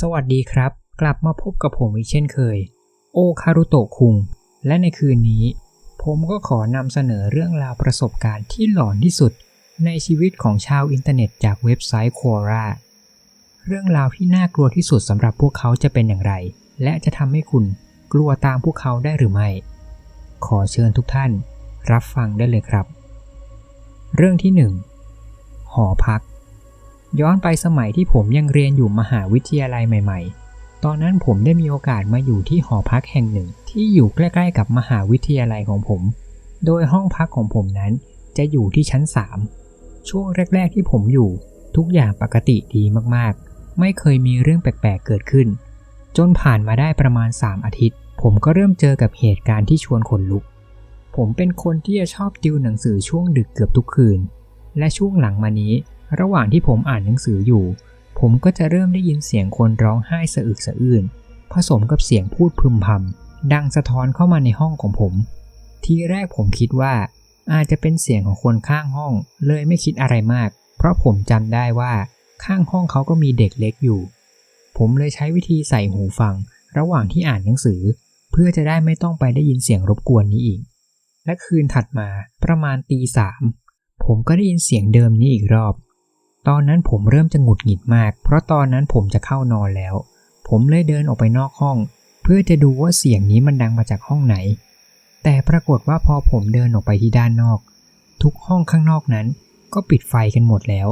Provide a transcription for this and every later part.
สวัสดีครับ กลับมาพบกับผมอีกเช่นเคย โอคารุโตะคุง และในคืนนี้ ผมก็ขอนำเสนอเรื่องราวประสบการณ์ที่หลอนที่สุด ในชีวิตของชาวอินเทอร์เน็ตจากเว็บไซต์ Quora เรื่องราวที่น่ากลัวที่สุดสำหรับพวกเขาจะเป็นอย่างไร และจะทำให้คุณกลัวตามพวกเขาได้หรือไม่ ขอเชิญทุกท่าน รับฟังได้เลยครับ เรื่องที่ 1 หอพัก ย้อนไปสมัยที่ผมยังเรียนอยู่มหาวิทยาลัยใหม่ ๆ ตอนนั้นผมได้มีโอกาสมาอยู่ที่หอพักแห่งหนึ่ง ที่อยู่ใกล้ๆกับมหาวิทยาลัยของผม โดยห้องพักของผมนั้นจะอยู่ที่ชั้น 3 ช่วงแรก ๆ ที่ผมอยู่ ทุกอย่างปกติดีมากๆ ไม่เคยมีเรื่องแปลกๆ เกิดขึ้น จนผ่านมาได้ประมาณ 3 อาทิตย์ ผมก็เริ่มเจอกับเหตุการณ์ที่ชวนขนลุก ผมเป็นคนที่จะชอบติวหนังสือช่วงดึกเกือบทุกคืน และช่วงหลังมานี้ ระหว่างที่ผมอ่านหนังสืออยู่ ผมก็จะเริ่มได้ยินเสียงคนร้องไห้สะอึกสะอื้นผสมกับเสียงพูดพึมพำดังสะท้อนเข้ามาในห้องของผม ทีแรกผมคิดว่า อาจจะเป็นเสียงของคนข้างห้อง เลยไม่คิดอะไรมาก เพราะผมจำได้ว่าข้างห้องเขาก็มีเด็กเล็กอยู่ ผมเลยใช้วิธีใส่หูฟัง ระหว่างที่อ่านหนังสือ เพื่อจะได้ไม่ต้องไปได้ยินเสียงรบกวนนี้อีก และคืนถัดมาประมาณตีสามผมก็ได้ยินเสียงเดิมนี้อีกรอบ ตอนนั้นผมเริ่มจะหงุดหงิดมาก เพราะตอนนั้นผมจะเข้านอนแล้ว ผมเลยเดินออกไปนอกห้อง เพื่อจะดูว่าเสียงนี้มันดังมาจากห้องไหน แต่ปรากฏว่าพอผมเดินออกไปที่ด้านนอก ทุกห้องข้างนอกนั้น ก็ปิดไฟกันหมดแล้ว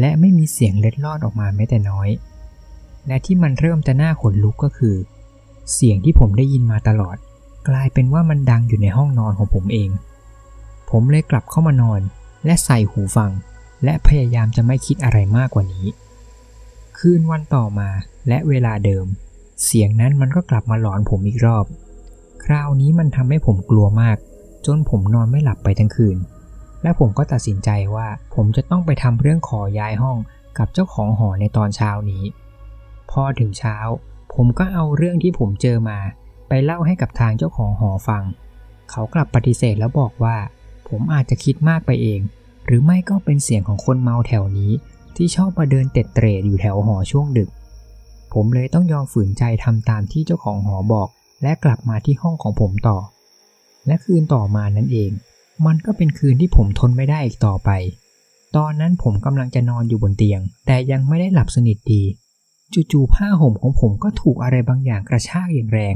และไม่มีเสียงเล็ดลอดออกมาแม้แต่น้อย และที่มันเริ่มจะน่าขนลุกก็คือ เสียงที่ผมได้ยินมาตลอด กลายเป็นว่ามันดังอยู่ในห้องนอนของผมเอง ผมเลยกลับเข้ามานอน และใส่หูฟัง และพยายามจะไม่คิดอะไรมากกว่านี้ คืนวันต่อมาและเวลาเดิม เสียงนั้นมันก็กลับมาหลอนผมอีกรอบ คราวนี้มันทำให้ผมกลัวมาก จนผมนอนไม่หลับไปทั้งคืน และผมก็ตัดสินใจว่าผมจะต้องไปทำเรื่องขอย้ายห้องกับเจ้าของหอในตอนเช้านี้ พอถึงเช้า ผมก็เอาเรื่องที่ผมเจอมา ไปเล่าให้กับทางเจ้าของหอฟัง เขากลับปฏิเสธแล้วบอกว่า ผมอาจจะคิดมากไปเอง หรือไม่ก็เป็นเสียงของคนเมาแถวนี้ ที่ชอบมาเดินเต็ดเตร่อยู่แถวหอช่วงดึก ผมเลยต้องยอมฝืนใจทำตามที่เจ้าของหอบอก และกลับมาที่ห้องของผมต่อ และคืนต่อมานั่นเอง มันก็เป็นคืนที่ผมทนไม่ได้อีกต่อไป ตอนนั้นผมกำลังจะนอนอยู่บนเตียง แต่ยังไม่ได้หลับสนิทดี จู่ๆผ้าห่มของผมก็ถูกอะไรบางอย่างกระชากอย่างแรง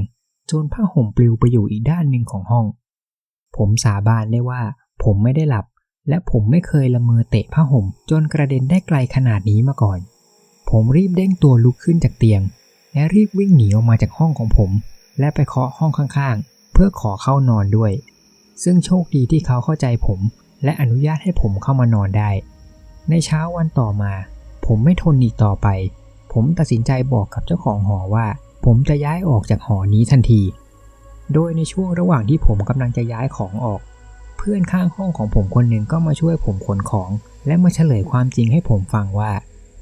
จนผ้าห่มปลิวไปอยู่อีกด้านหนึ่งของห้อง ผมสาบานได้ว่า ผมไม่ได้หลับ และผมไม่เคยละเมอเตะผ้าห่ม จนกระเด็นได้ไกลขนาดนี้มาก่อน ผมรีบเด้งตัวลุกขึ้นจากเตียง และรีบวิ่งหนีออกมาจากห้องของผม และไปเคาะห้องข้างๆ เพื่อขอเข้านอนด้วย ซึ่งโชคดีที่เขาเข้าใจผม และอนุญาตให้ผมเข้ามานอนได้ ในเช้าวันต่อมา ผมไม่ทนอีกต่อไป ผมตัดสินใจบอกกับเจ้าของหอว่า ผมจะย้ายออกจากหอนี้ทันที โดยในช่วงระหว่างที่ผมกำลังจะย้ายของออก เพื่อนข้างห้องของผมคนหนึ่งก็มาช่วยผมขนของ และมาเฉลยความจริงให้ผมฟังว่า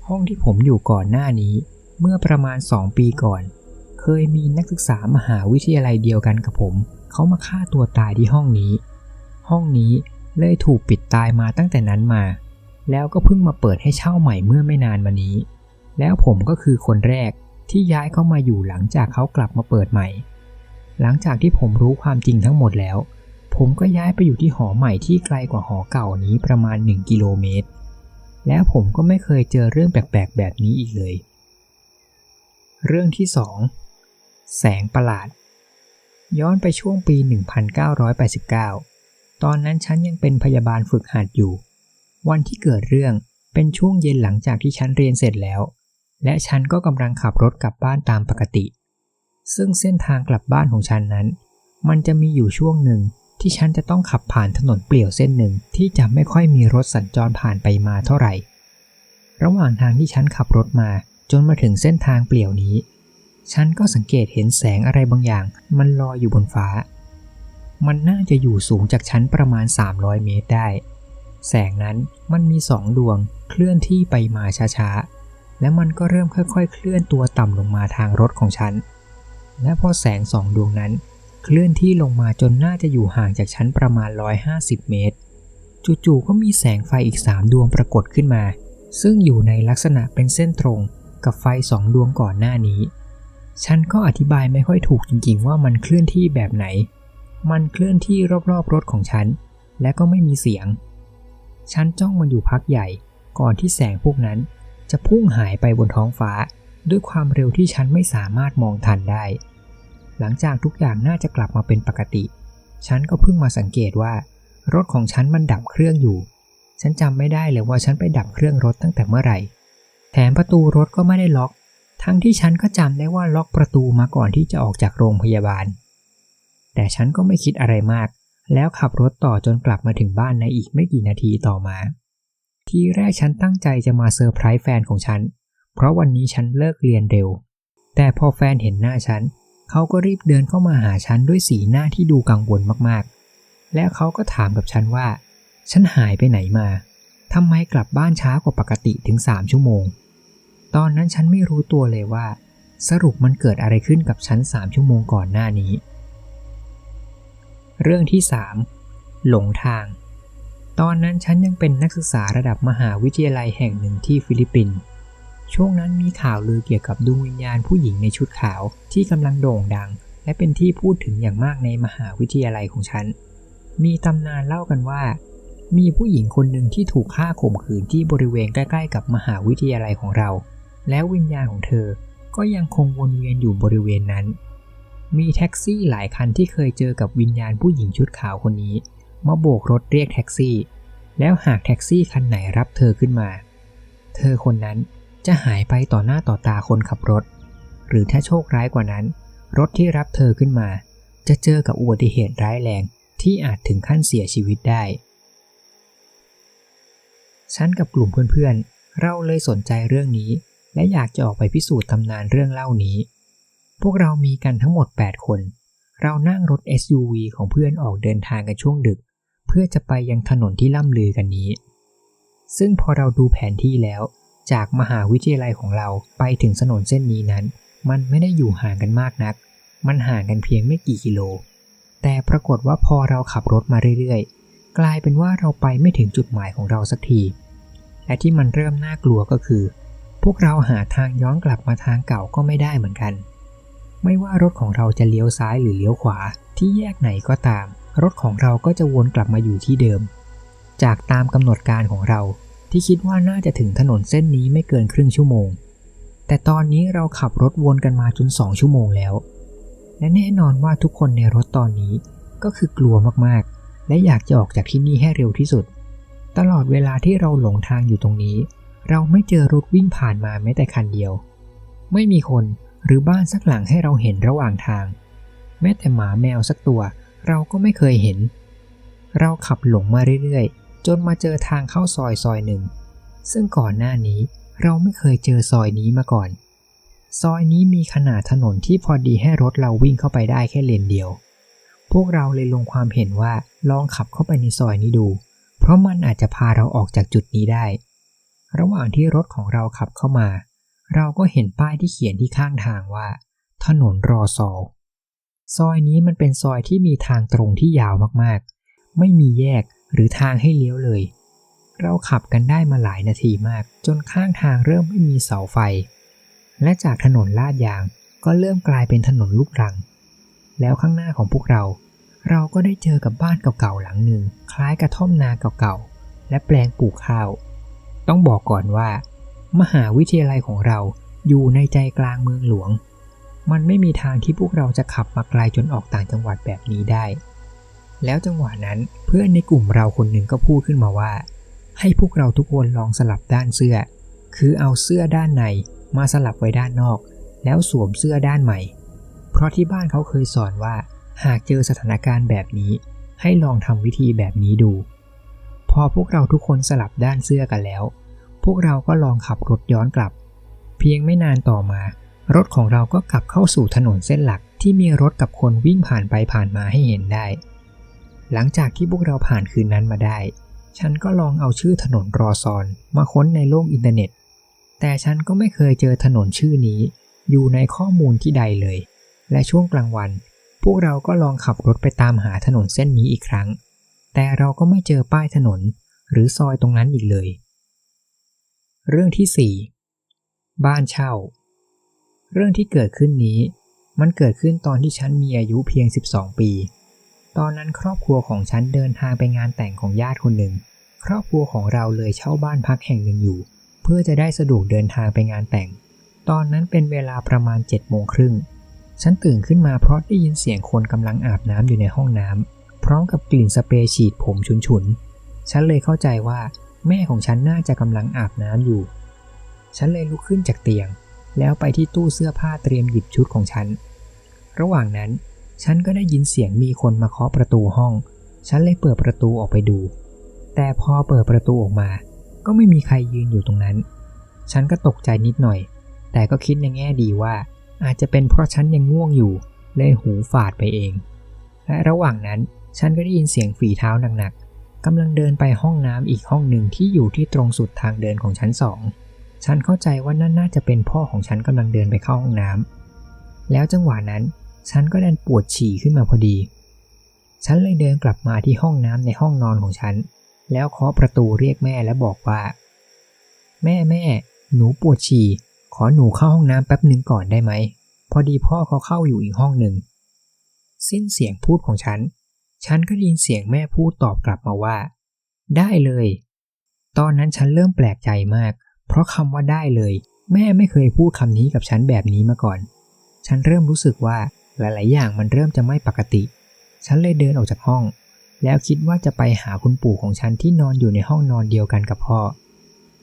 ห้องที่ผมอยู่ก่อนหน้านี้ เมื่อประมาณ 2 ปีก่อน เคยมีนักศึกษามหาวิทยาลัยเดียวกันกับผม เขามาฆ่าตัวตายที่ห้องนี้ ห้องนี้เลยถูกปิดตายมาตั้งแต่นั้นมา แล้วก็เพิ่งมาเปิดให้เช่าใหม่เมื่อไม่นานมานี้ แล้วผมก็คือคนแรกที่ย้ายเข้ามาอยู่หลังจากเขากลับมาเปิดใหม่ หลังจากที่ผมรู้ความจริงทั้งหมดแล้ว ผมก็ย้ายไปอยู่ที่หอใหม่ที่ไกลกว่าหอเก่านี้ประมาณ 1 กิโลเมตร แล้วผมก็ไม่เคยเจอเรื่องแปลกๆ แบบนี้อีกเลย เรื่องที่ 2 แสงประหลาด ย้อนไปช่วงปี 1989 ตอนนั้นฉันยังเป็นพยาบาลฝึกหัดอยู่ วันที่เกิดเรื่องเป็นช่วงเย็นหลังจากที่ฉันเรียนเสร็จแล้ว และฉันก็กำลังขับรถกลับบ้านตามปกติ ซึ่งเส้นทางกลับบ้านของฉันนั้น มันจะมีอยู่ช่วงหนึ่ง ที่ฉันจะต้องขับผ่านถนนเปลี่ยวเส้นหนึ่งที่จะไม่ค่อยมีรถสัญจรผ่านไปมาเท่าไหร่ ระหว่างทางที่ฉันขับรถมาจนมาถึงเส้นทางเปลี่ยวนี้ ฉันก็สังเกตเห็นแสงอะไรบางอย่าง มันลอยอยู่บนฟ้า มันน่าจะอยู่สูงจากชั้นประมาณ 300 เมตรได้ แสงนั้นมันมีสองดวงเคลื่อนที่ไปมาช้าๆ และมันก็เริ่มค่อยๆ เคลื่อนตัวต่ำลงมาทางรถของฉัน และพอแสงสองดวงนั้น เคลื่อนที่ลงมาจนน่าจะอยู่ห่างจากชั้นประมาณ 150 เมตร จู่ๆก็มีแสงไฟอีก 3 ดวงปรากฏขึ้นมา ซึ่งอยู่ในลักษณะเป็นเส้นตรงกับไฟสองดวงก่อนหน้านี้ ฉันก็อธิบายไม่ค่อยถูกจริงๆ ว่ามันเคลื่อนที่แบบไหน มันเคลื่อนที่รอบๆรถของฉัน และก็ไม่มีเสียง ฉันจ้องมันอยู่พักใหญ่ ก่อนที่แสงพวกนั้น จะพุ่งหายไปบนท้องฟ้า ด้วยความเร็วที่ฉันไม่สามารถมองทันได้ หลังจากทุกอย่างน่าจะกลับมาเป็นปกติ ฉันก็เพิ่งมาสังเกตว่า รถของฉันมันดับเครื่องอยู่ ฉันจำไม่ได้เลยว่าฉันไปดับเครื่องรถตั้งแต่เมื่อไหร่ แถมประตูรถก็ไม่ได้ล็อก ทั้งที่ฉันก็จำได้ว่าล็อกประตูมาก่อนที่จะออกจากโรงพยาบาล แต่ฉันก็ไม่คิดอะไรมาก แล้วขับรถต่อจนกลับมาถึงบ้านในอีกไม่กี่นาทีต่อมา ทีแรกฉันตั้งใจจะมาเซอร์ไพรส์แฟนของฉัน เพราะวันนี้ฉันเลิกเรียนเร็ว แต่พอแฟนเห็นหน้าฉัน เขาก็รีบเดินเข้ามาหาฉันด้วยสีหน้าที่ดูกังวลมากๆ แล้วเขาก็ถามกับฉันว่า ฉันหายไปไหนมาทำไมกลับบ้านช้ากว่าปกติถึงสามชั่วโมง ตอนนั้นฉันไม่รู้ตัวเลยว่า สรุปมันเกิดอะไรขึ้นกับฉันสามชั่วโมงก่อนหน้านี้ เรื่องที่3หลงทาง ตอนนั้นฉันยังเป็นนักศึกษาระดับมหาวิทยาลัยแห่งหนึ่งที่ฟิลิปปินส์ ช่วงนั้นมีข่าวลือเกี่ยวกับดวงวิญญาณผู้หญิงในชุดขาวที่กำลังโด่งดัง และเป็นที่พูดถึงอย่างมากในมหาวิทยาลัยของฉัน มีตำนานเล่ากันว่า มีผู้หญิงคนหนึ่งที่ถูกฆ่าข่มขืนที่บริเวณใกล้ ๆ กับมหาวิทยาลัยของเรา แล้ววิญญาณของเธอก็ยังคงวนเวียนอยู่บริเวณนั้น มีแท็กซี่หลายคันที่เคยเจอกับวิญญาณผู้หญิงชุดขาวคนนี้ มาโบกรถเรียกแท็กซี่ แล้วหากแท็กซี่คันไหนรับเธอขึ้นมา เธอคนนั้น จะหายไปต่อหน้าต่อตาคนขับรถ หรือถ้าโชคร้ายกว่านั้น รถที่รับเธอขึ้นมา จะเจอกับอุบัติเหตุร้ายแรงที่อาจถึงขั้นเสียชีวิตได้ฉันกับกลุ่มเพื่อนๆ เราเลยสนใจเรื่องนี้ และอยากจะออกไปพิสูจน์ตำนานเรื่องเล่านี้ พวกเรามีกันทั้งหมด 8 คน เรานั่งรถ SUV ของเพื่อนออกเดินทางกันช่วงดึก เพื่อจะไปยังถนนที่ล่ำลือกันนี้ ซึ่งพอเราดูแผนที่แล้ว จากมหาวิทยาลัยของเราไปถึงถนนเส้นนี้นั้น มันไม่ได้อยู่ห่างกันมากนัก มันห่างกันเพียงไม่กี่กิโล แต่ปรากฏว่าพอเราขับรถมาเรื่อยๆ กลายเป็นว่าเราไปไม่ถึงจุดหมายของเราสักที และที่มันเริ่มน่ากลัวก็คือ พวกเราหาทางย้อนกลับมาทางเก่าก็ไม่ได้เหมือนกัน ไม่ว่ารถของเราจะเลี้ยวซ้ายหรือเลี้ยวขวาที่แยกไหนก็ตาม รถของเราก็จะวนกลับมาอยู่ที่เดิม จากตามกำหนดการของเรา ที่คิดว่าน่าจะถึงถนนเส้นนี้ไม่เกินครึ่งชั่วโมง แต่ตอนนี้เราขับรถวนกันมาจนสองชั่วโมงแล้ว และแน่นอนว่าทุกคนในรถตอนนี้ก็คือกลัวมากๆ และอยากจะออกจากที่นี่ให้เร็วที่สุด ตลอดเวลาที่เราหลงทางอยู่ตรงนี้ เราไม่เจอรถวิ่งผ่านมาแม้แต่คันเดียว ไม่มีคนหรือบ้านสักหลังให้เราเห็นระหว่างทาง แม้แต่หมาแมวสักตัว เราก็ไม่เคยเห็น เราขับหลงมาเรื่อยๆ จนมาเจอทางเข้าซอยซอยหนึ่ง ซึ่งก่อนหน้านี้เราไม่เคยเจอซอยนี้มาก่อน ซอยนี้มีขนาดถนนที่พอดีให้รถเราวิ่งเข้าไปได้แค่เลนเดียว พวกเราเลยลงความเห็นว่าลองขับเข้าไปในซอยนี้ดู เพราะมันอาจจะพาเราออกจากจุดนี้ได้ ระหว่างที่รถของเราขับเข้ามา เราก็เห็นป้ายที่เขียนที่ข้างทางว่า ถนนรอซอลซอยนี้มันเป็นซอยที่มีทางตรงที่ยาวมากๆ ไม่มีแยก หรือทางให้เลี้ยวเลย เราขับกันได้มาหลายนาทีมาก จนข้างทางเริ่มไม่มีเสาไฟ และจากถนนลาดยางก็เริ่มกลายเป็นถนนลูกรัง แล้วข้างหน้าของพวกเรา เราก็ได้เจอกับบ้านเก่าๆหลังหนึ่ง คล้ายกระท่อมนาเก่าๆ และแปลงปลูกข้าว ต้องบอกก่อนว่า มหาวิทยาลัยของเราอยู่ในใจกลางเมืองหลวง มันไม่มีทางที่พวกเราจะขับมาไกลจนออกต่างจังหวัดแบบนี้ได้ แล้วจังหวะนั้นเพื่อนในกลุ่มเราคนหนึ่งก็พูดขึ้นมาว่า ให้พวกเราทุกคนลองสลับด้านเสื้อ คือเอาเสื้อด้านในมาสลับไว้ด้านนอก แล้วสวมเสื้อด้านใหม่ เพราะที่บ้านเขาเคยสอนว่า หากเจอสถานการณ์แบบนี้ ให้ลองทำวิธีแบบนี้ดู พอพวกเราทุกคนสลับด้านเสื้อกันแล้ว พวกเราก็ลองขับรถย้อนกลับ เพียงไม่นานต่อมา รถของเราก็กลับเข้าสู่ถนนเส้นหลักที่มีรถกับคนวิ่งผ่านไปผ่านมาให้เห็นได้ หลังจากที่พวกเราผ่านคืนนั้นมาได้ ฉันก็ลองเอาชื่อถนนรอซอนมาค้นในโลกอินเทอร์เน็ต แต่ฉันก็ไม่เคยเจอถนนชื่อนี้ อยู่ในข้อมูลที่ใดเลย และช่วงกลางวัน พวกเราก็ลองขับรถไปตามหาถนนเส้นนี้อีกครั้ง แต่เราก็ไม่เจอป้ายถนน หรือซอยตรงนั้นอีกเลย เรื่องที่บ้านเช่า เรื่องที่เกิดขึ้นนี้ มันเกิดขึ้นตอนที่ฉันมีอายุเพียง 12 ปี ตอนนั้นครอบครัวของฉันเดินทางไปงานแต่งของญาติคนหนึ่ง ครอบครัวของเราเลยเช่าบ้านพักแห่งหนึ่งอยู่ เพื่อจะได้สะดวกเดินทางไปงานแต่ง ตอนนั้นเป็นเวลาประมาณ7จ็ดโมงครึ่ง ฉันตื่นขึ้นมาเพราะได้ยินเสียงคนกำลังอาบน้ำอยู่ในห้องน้ำพร้อมกับกลิ่นสเปรย์ฉีดผมฉุนๆ ฉันเลยเข้าใจว่า แม่ของฉันน่าจะกำลังอาบน้ำอยู่ ฉันเลยลุกขึ้นจากเตียง แล้วไปที่ตู้เสื้อผ้าเตรียมหยิบชุดของฉัน ระหว่างนั้น ฉันก็ได้ยินเสียงมีคนมาเคาะประตูห้อง ฉันเลยเปิดประตูออกไปดู แต่พอเปิดประตูออกมา ก็ไม่มีใครยืนอยู่ตรงนั้น ฉันก็ตกใจนิดหน่อย แต่ก็คิดในแง่ดีว่า อาจจะเป็นเพราะฉันยังง่วงอยู่ เลยหูฝาดไปเอง และระหว่างนั้นฉันก็ได้ยินเสียงฝีเท้าหนักๆกำลังเดินไปห้องน้ำอีกห้องหนึ่งที่อยู่ที่ตรงสุดทางเดินของชั้นสองฉันเข้าใจว่านั่นน่าจะเป็นพ่อของฉันกำลังเดินไปเข้าห้องน้ำแล้วจังหวะนั้น ฉันก็ดันปวดฉี่ขึ้นมาพอดี ฉันเลยเดินกลับมาที่ห้องน้ำในห้องนอนของฉัน แล้วเคาะประตูเรียกแม่และบอกว่า แม่แม่ หนูปวดฉี่ ขอหนูเข้าห้องน้ำแป๊บหนึ่งก่อนได้ไหม พอดีพ่อเขาเข้าอยู่อีกห้องหนึ่ง สิ้นเสียงพูดของฉัน ฉันก็ได้ยินเสียงแม่พูดตอบกลับมาว่า ได้เลย ตอนนั้นฉันเริ่มแปลกใจมาก เพราะคำว่าได้เลย แม่ไม่เคยพูดคำนี้กับฉันแบบนี้มาก่อนฉันเริ่มรู้สึกว่า หลายๆ อย่างมันเริ่มจะไม่ปกติ ฉันเลยเดินออกจากห้อง แล้วคิดว่าจะไปหาคุณปู่ของฉันที่นอนอยู่ในห้องนอนเดียวกันกับพ่อ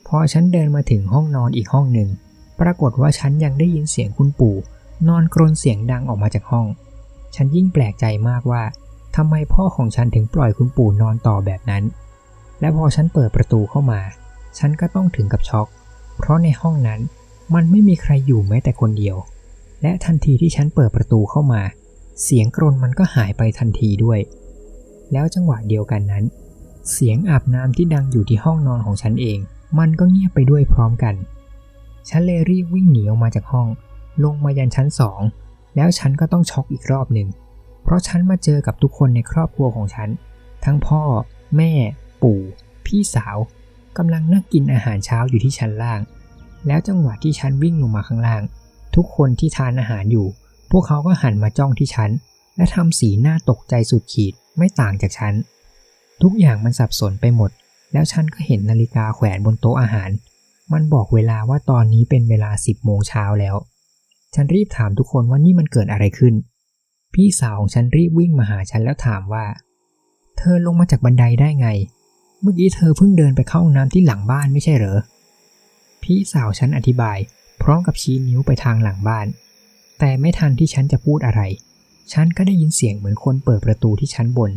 พอฉันเดินมาถึงห้องนอนอีกห้องหนึ่ง ปรากฏว่าฉันยังได้ยินเสียงคุณปู่ นอนกรนเสียงดังออกมาจากห้อง ฉันยิ่งแปลกใจมากว่าทำไมพ่อของฉันถึงปล่อยคุณปู่นอนต่อแบบนั้น และพอฉันเปิดประตูเข้ามา ฉันก็ต้องถึงกับช็อก เพราะในห้องนั้นมันไม่มีใครอยู่แม้แต่คนเดียว และทันทีที่ฉันเปิดประตูเข้ามา เสียงกรนมันก็หายไปทันทีด้วย แล้วจังหวะเดียวกันนั้น เสียงอาบน้ำที่ดังอยู่ที่ห้องนอนของฉันเอง มันก็เงียบไปด้วยพร้อมกัน ฉันเลยรีบวิ่งหนีออกมาจากห้อง ลงมายันชั้นสองแล้วฉันก็ต้องช็อกอีกรอบหนึ่ง เพราะฉันมาเจอกับทุกคนในครอบครัวของฉัน ทั้งพ่อ แม่ ปู่ พี่สาวกำลังนั่งกินอาหารเช้าอยู่ที่ชั้นล่าง แล้วจังหวะที่ฉันวิ่งลงมาข้างล่าง ทุกคนที่ทานอาหารอยู่ พวกเขาก็หันมาจ้องที่ฉัน และทำสีหน้าตกใจสุดขีดไม่ต่างจากฉัน ทุกอย่างมันสับสนไปหมด แล้วฉันก็เห็นนาฬิกาแขวนบนโต๊ะอาหาร มันบอกเวลาว่าตอนนี้เป็นเวลา10โมงเช้าแล้ว ฉันรีบถามทุกคนว่านี่มันเกิดอะไรขึ้น พี่สาวของฉันรีบวิ่งมาหาฉันแล้วถามว่า เธอลงมาจากบันไดได้ไง เมื่อกี้เธอเพิ่งเดินไปเข้าห้องน้ำที่หลังบ้านไม่ใช่เหรอพี่สาวฉันอธิบาย พร้อมกับชี้นิ้วไปทางหลังบ้าน แต่ไม่ทันที่ฉันจะพูดอะไร ฉันก็ได้ยินเสียงเหมือนคนเปิดประตูที่ชั้นบน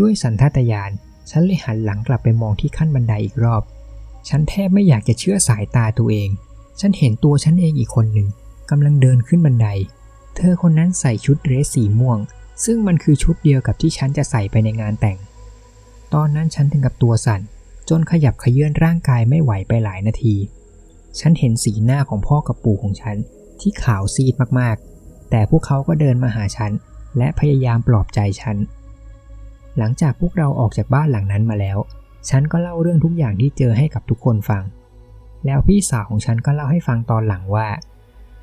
ด้วยสันทัตญาณฉันเลยหันหลังกลับไปมองที่ขั้นบันไดอีกรอบ ฉันแทบไม่อยากจะเชื่อสายตาตัวเอง ฉันเห็นตัวฉันเองอีกคนหนึ่งกำลังเดินขึ้นบันได เธอคนนั้นใส่ชุดเดรสสีม่วง ซึ่งมันคือชุดเดียวกับที่ฉันจะใส่ไปในงานแต่ง ตอนนั้นฉันถึงกับตัวสั่น จนขยับขยื่นร่างกายไม่ไหวไปหลายนาที ฉันเห็นสีหน้าของพ่อกับปู่ของฉันที่ขาวซีดมากๆ แต่พวกเขาก็เดินมาหาฉัน และพยายามปลอบใจฉัน หลังจากพวกเราออกจากบ้านหลังนั้นมาแล้ว ฉันก็เล่าเรื่องทุกอย่างที่เจอให้กับทุกคนฟัง แล้วพี่สาวของฉันก็เล่าให้ฟังตอนหลังว่า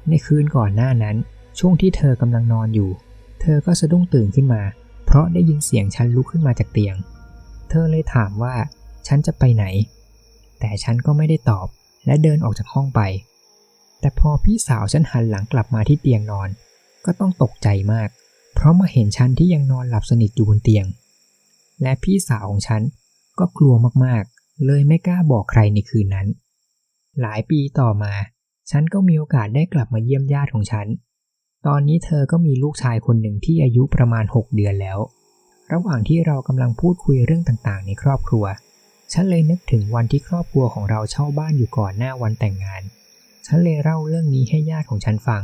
ในคืนก่อนหน้านั้น ช่วงที่เธอกำลังนอนอยู่ เธอก็สะดุ้งตื่นขึ้นมา เพราะได้ยินเสียงฉันลุกขึ้นมาจากเตียง เธอเลยถามว่า ฉันจะไปไหน แต่ฉันก็ไม่ได้ตอบ และเดินออกจากห้องไป แต่พอพี่สาวฉันหันหลังกลับมาที่เตียงนอน ก็ต้องตกใจมาก เพราะมาเห็นฉันที่ยังนอนหลับสนิทอยู่บนเตียง และพี่สาวของฉันก็กลัวมากๆ เลยไม่กล้าบอกใครในคืนนั้น หลายปีต่อมา ฉันก็มีโอกาสได้กลับมาเยี่ยมญาติของฉัน ตอนนี้เธอก็มีลูกชายคนหนึ่งที่อายุประมาณ 6 เดือนแล้ว ระหว่างที่เรากำลังพูดคุยเรื่องต่างๆ ในครอบครัว ฉันเลยนึกถึงวันที่ครอบครัวของเราเช่าบ้านอยู่ก่อนหน้าวันแต่งงาน ฉันเลยเล่าเรื่องนี้ให้ญาติของฉันฟัง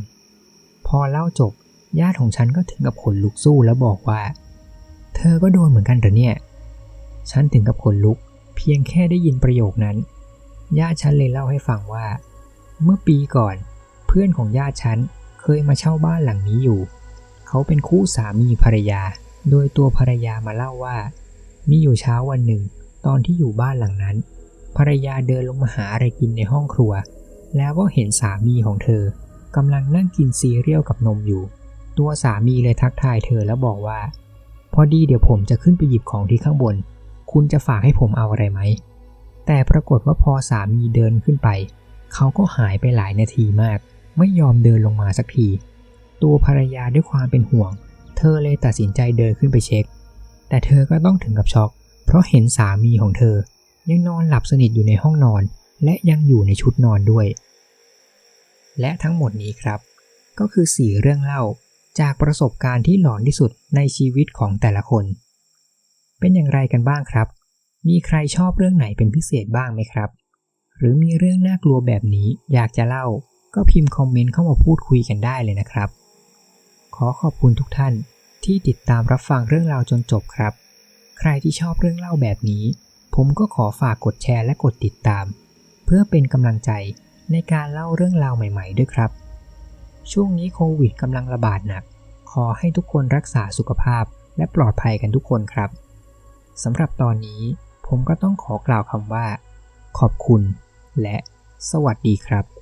พอเล่าจบ ญาติของฉันก็ถึงกับขนลุกสู้แล้วบอกว่า เธอก็โดนเหมือนกันเหรอเนี่ย ฉันถึงกับขนลุก เพียงแค่ได้ยินประโยคนั้น ญาติฉันเลยเล่าให้ฟังว่า เมื่อปีก่อน เพื่อนของญาติฉันเคยมาเช่าบ้านหลังนี้อยู่ เขาเป็นคู่สามีภรรยา โดยตัวภรรยามาเล่าว่า มีอยู่เช้าวันหนึ่ง ตอนที่อยู่บ้านหลังนั้น ภรรยาเดินลงมาหาอะไรกินในห้องครัว แล้วก็เห็นสามีของเธอกำลังนั่งกินซีเรียลกับนมอยู่ ตัวสามีเลยทักทายเธอแล้วบอกว่า พอดีเดี๋ยวผมจะขึ้นไปหยิบของที่ข้างบน คุณจะฝากให้ผมเอาอะไรไหม แต่ปรากฏว่าพอสามีเดินขึ้นไป เขาก็หายไปหลายนาทีมาก ไม่ยอมเดินลงมาสักที ตัวภรรยาด้วยความเป็นห่วง เธอเลยตัดสินใจเดินขึ้นไปเช็ค แต่เธอก็ต้องถึงกับช็อก เพราะเห็นสามีของเธอ ยังนอนหลับสนิทอยู่ในห้องนอน และยังอยู่ในชุดนอนด้วย และทั้งหมดนี้ครับ ก็คือสี่เรื่องเล่าจากประสบการณ์ที่หลอนที่สุดในชีวิตของแต่ละคน เป็นอย่างไรกันบ้างครับ มีใครชอบเรื่องไหนเป็นพิเศษบ้างไหมครับ หรือมีเรื่องน่ากลัวแบบนี้อยากจะเล่า ก็พิมพ์คอมเมนต์เข้ามาพูดคุยกันได้เลยนะครับ ขอขอบคุณทุกท่านที่ติดตามรับฟังเรื่องราวจนจบครับ ใครที่ชอบเรื่องเล่าแบบนี้ ผมก็ขอฝากกดแชร์และกดติดตาม เพื่อเป็นกำลังใจในการเล่าเรื่องราวใหม่ ๆ ด้วยครับ ช่วงนี้โควิดกำลังระบาดหนัก ขอให้ทุกคนรักษาสุขภาพและปลอดภัยกันทุกคนครับสำหรับตอนนี้ผมก็ต้องขอกล่าวคำว่า ขอบคุณ และสวัสดีครับ